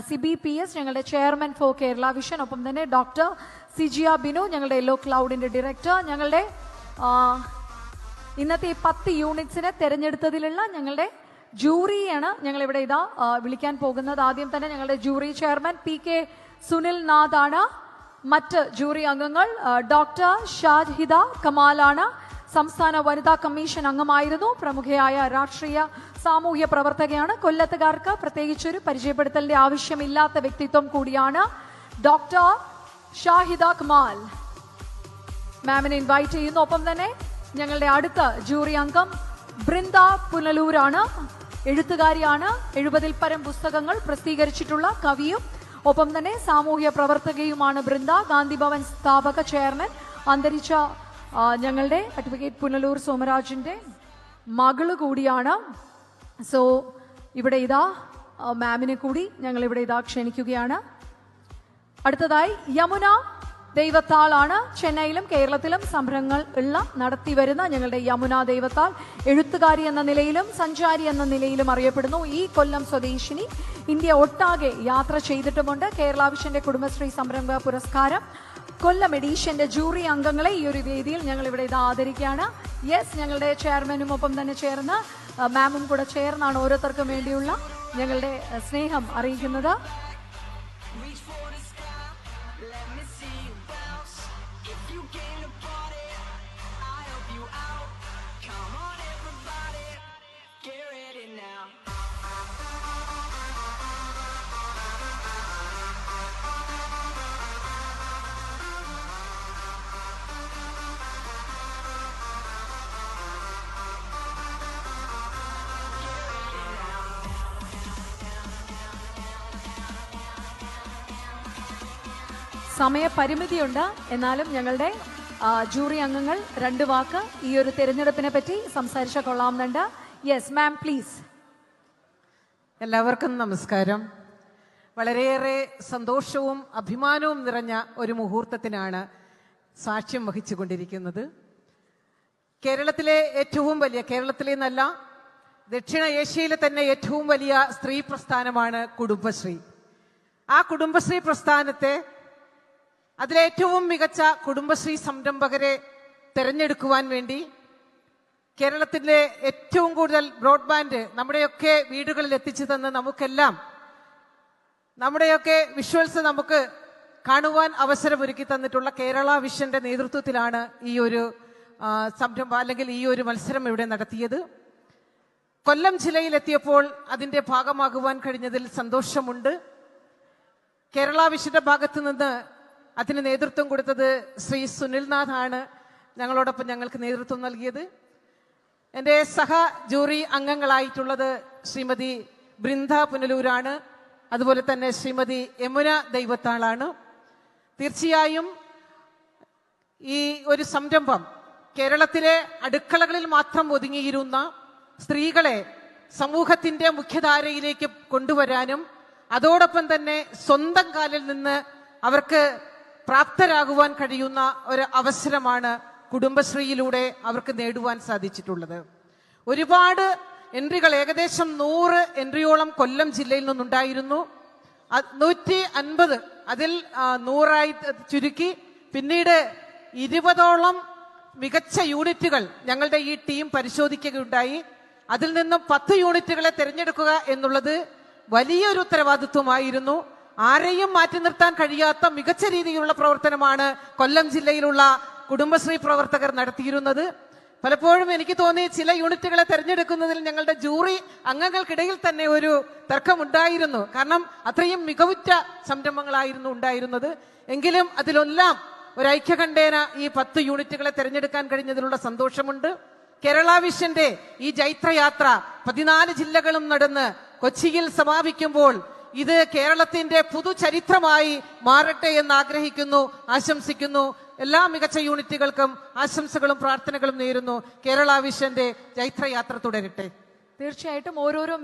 Sibi P S ഞങ്ങളുടെ chairman for Kerala vision ഒപ്പം തന്നെ ഡോക്ടർ സിജിയ ബിനു ഞങ്ങളുടെ യെല്ലോ ക്ലൗഡിന്റെ ഡയറക്ടർ ഞങ്ങളുടെ ഇന്നത്തെ ഈ പത്ത് യൂണിറ്റ്സിനെ തെരഞ്ഞെടുത്തതിലുള്ള ഞങ്ങളുടെ ജൂറിയാണ് ഞങ്ങൾ ഇവിടെ ഇതാ വിളിക്കാൻ പോകുന്നത്. ആദ്യം തന്നെ ഞങ്ങളുടെ jury chairman P K Sunil Nath ആണ്. മറ്റ് ജൂറി അംഗങ്ങൾ ഡോക്ടർ ഷാജിദ കമാലാണ്. സംസ്ഥാന വനിതാ കമ്മീഷൻ അംഗമായിരുന്നു. പ്രമുഖയായ രാഷ്ട്രീയ സാമൂഹ്യ പ്രവർത്തകയാണ്. കൊല്ലത്തുകാർക്ക് പ്രത്യേകിച്ചൊരു പരിചയപ്പെടുത്തലിന്റെ ആവശ്യമില്ലാത്ത വ്യക്തിത്വം കൂടിയാണ് ഡോക്ടർ ഷാഹിദ കമാൽ മാമിനെ ഇൻവൈറ്റ് ചെയ്യുന്നു. ഒപ്പം തന്നെ ഞങ്ങളുടെ അടുത്ത ജൂറി അംഗം ബൃന്ദ പുനലൂരാണ്. എഴുത്തുകാരിയാണ്. എഴുപതിൽ പരം പുസ്തകങ്ങൾ പ്രസിദ്ധീകരിച്ചിട്ടുള്ള കവിയും. ഒപ്പം തന്നെ സാമൂഹ്യ പ്രവർത്തകയുമാണ് ബൃന്ദ. ഗാന്ധിഭവൻ സ്ഥാപക ചെയർമാൻ. അന്തരിച്ച ഞങ്ങളുടെ അഡ്വക്കേറ്റ് പുനലൂർ സോമരാജിന്റെ മകൾ കൂടിയാണ്. സോ ഇവിടെ ഇതാ മാമിനെ കൂടി ഞങ്ങൾ ഇവിടെ ഇതാ ക്ഷണിക്കുകയാണ്. അടുത്തതായി യമുന ദൈവത്താളാണ്. ചെന്നൈയിലും കേരളത്തിലും സംരംഭങ്ങൾ ഉള്ള നടത്തി വരുന്ന ഞങ്ങളുടെ യമുന ദൈവത്താൾ. എഴുത്തുകാരി എന്ന നിലയിലും സഞ്ചാരി എന്ന നിലയിലും അറിയപ്പെടുന്നു. ഈ കൊല്ലം സ്വദേശിനി ഇന്ത്യ ഒട്ടാകെ യാത്ര ചെയ്തിട്ടുമുണ്ട്. കേരള വിഷന്റെ കുടുംബശ്രീ സംരംഭ പുരസ്കാരം. കൊല്ലം എഡീഷന്റെ ജൂറി അംഗങ്ങളെ ഈ ഒരു വേദിയിൽ ഞങ്ങൾ ഇവിടെ ഇത് ആദരിക്കുകയാണ്. യെസ് ഞങ്ങളുടെ ചെയർമാനും ഒപ്പം തന്നെ ചേർന്ന് മാമും കൂടെ ചേർന്നാണ് ഓരോരുത്തർക്കും വേണ്ടിയുള്ള ഞങ്ങളുടെ സ്നേഹം അറിയിക്കുന്നത്. സമയപരിമിതിയുണ്ട്. എന്നാലും ഞങ്ങളുടെ ജൂറി അംഗങ്ങൾ രണ്ട് വാക്ക് ഈ ഒരു തെരഞ്ഞെടുപ്പിനെ പറ്റി സംസാരിച്ച കൊള്ളാവുന്നുണ്ട്. യെസ് മാം പ്ലീസ് എല്ലാവർക്കും നമസ്കാരം. വളരെയേറെ സന്തോഷവും അഭിമാനവും നിറഞ്ഞ ഒരു മുഹൂർത്തത്തിനാണ് സാക്ഷ്യം വഹിച്ചുകൊണ്ടിരിക്കുന്നത്. കേരളത്തിലെ ഏറ്റവും വലിയ കേരളത്തിലെ എന്നല്ല ദക്ഷിണ ഏഷ്യയിലെ തന്നെ ഏറ്റവും വലിയ സ്ത്രീ പ്രസ്ഥാനമാണ് കുടുംബശ്രീ. ആ കുടുംബശ്രീ പ്രസ്ഥാനത്തെ അതിലേറ്റവും മികച്ച കുടുംബശ്രീ സംരംഭകരെ തെരഞ്ഞെടുക്കുവാൻ വേണ്ടി കേരളത്തിലെ ഏറ്റവും കൂടുതൽ ബ്രോഡ്ബാൻഡ് നമ്മുടെയൊക്കെ വീടുകളിൽ എത്തിച്ചു തന്ന് നമുക്കെല്ലാം നമ്മുടെയൊക്കെ വിഷ്വൽസ് നമുക്ക് കാണുവാൻ അവസരമൊരുക്കി തന്നിട്ടുള്ള കേരള വിഷന്റെ നേതൃത്വത്തിലാണ് ഈ ഒരു സംരംഭം അല്ലെങ്കിൽ ഈ ഒരു മത്സരം ഇവിടെ നടത്തിയത്. കൊല്ലം ജില്ലയിലെത്തിയപ്പോൾ അതിന്റെ ഭാഗമാകുവാൻ കഴിഞ്ഞതിൽ സന്തോഷമുണ്ട്. കേരള വിഷന്റെ ഭാഗത്തു നിന്ന് അതിന് നേതൃത്വം കൊടുത്തത് ശ്രീ സുനിൽനാഥ് ആണ് ഞങ്ങളോടൊപ്പം ഞങ്ങൾക്ക് നേതൃത്വം നൽകിയത്. എന്റെ സഹ ജൂറി അംഗങ്ങളായിട്ടുള്ളത് ശ്രീമതി ബൃന്ദ പുനലൂരാണ്. അതുപോലെ തന്നെ ശ്രീമതി യമുന ദൈവത്താളാണ്. തീർച്ചയായും ഈ ഒരു സംരംഭം കേരളത്തിലെ അടുക്കളകളിൽ മാത്രം ഒതുങ്ങിയിരുന്ന സ്ത്രീകളെ സമൂഹത്തിന്റെ മുഖ്യധാരയിലേക്ക് കൊണ്ടുവരാനും അതോടൊപ്പം തന്നെ സ്വന്തം കാലിൽ നിന്ന് അവർക്ക് പ്രാപ്തരാകുവാൻ കഴിയുന്ന ഒരു അവസരമാണ് കുടുംബശ്രീയിലൂടെ അവർക്ക് നേടുവാൻ സാധിച്ചിട്ടുള്ളത്. ഒരുപാട് എൻട്രികൾ ഏകദേശം നൂറ് എൻട്രിയോളം കൊല്ലം ജില്ലയിൽ നിന്നുണ്ടായിരുന്നു. നൂറ്റി അൻപത് അതിൽ നൂറായി ചുരുക്കി. പിന്നീട് ഇരുപതോളം മികച്ച യൂണിറ്റുകൾ ഞങ്ങളുടെ ഈ ടീം പരിശോധിക്കുകയുണ്ടായി. അതിൽ നിന്നും പത്ത് യൂണിറ്റുകളെ തിരഞ്ഞെടുക്കുക എന്നുള്ളത് വലിയൊരു ഉത്തരവാദിത്വമായിരുന്നു. ആരെയും മാറ്റി നിർത്താൻ കഴിയാത്ത മികച്ച രീതിയിലുള്ള പ്രവർത്തനമാണ് കൊല്ലം ജില്ലയിലുള്ള കുടുംബശ്രീ പ്രവർത്തകർ നടത്തിയിരുന്നത്. പലപ്പോഴും എനിക്ക് തോന്നി ചില യൂണിറ്റുകളെ തെരഞ്ഞെടുക്കുന്നതിൽ ഞങ്ങളുടെ ജൂറി അംഗങ്ങൾക്കിടയിൽ തന്നെ ഒരു തർക്കമുണ്ടായിരുന്നു. കാരണം അത്രയും മികവുറ്റ സംരംഭങ്ങളായിരുന്നു ഉണ്ടായിരുന്നത്. എങ്കിലും അതിലൊല്ലാം ഒരു ഐക്യകണ്ഠേന ഈ പത്ത് യൂണിറ്റുകളെ തെരഞ്ഞെടുക്കാൻ കഴിഞ്ഞതിലുള്ള സന്തോഷമുണ്ട്. കേരള വിഷന്റെ ഈ ജൈത്രയാത്ര പതിനാല് ജില്ലകളും നടന്ന് കൊച്ചിയിൽ സമാപിക്കുമ്പോൾ ഇത് കേരളത്തിന്റെ പുതുചരിത്രമായി മാറട്ടെ എന്ന് ആഗ്രഹിക്കുന്നു ആശംസിക്കുന്നു. എല്ലാ മികച്ച യൂണിറ്റുകൾക്കും ആശംസകളും പ്രാർത്ഥനകളും നേരുന്നു. കേരള വിഷന്റെ ജൈത്രയാത്ര തുടരട്ടെ. തീർച്ചയായിട്ടും ഓരോരോ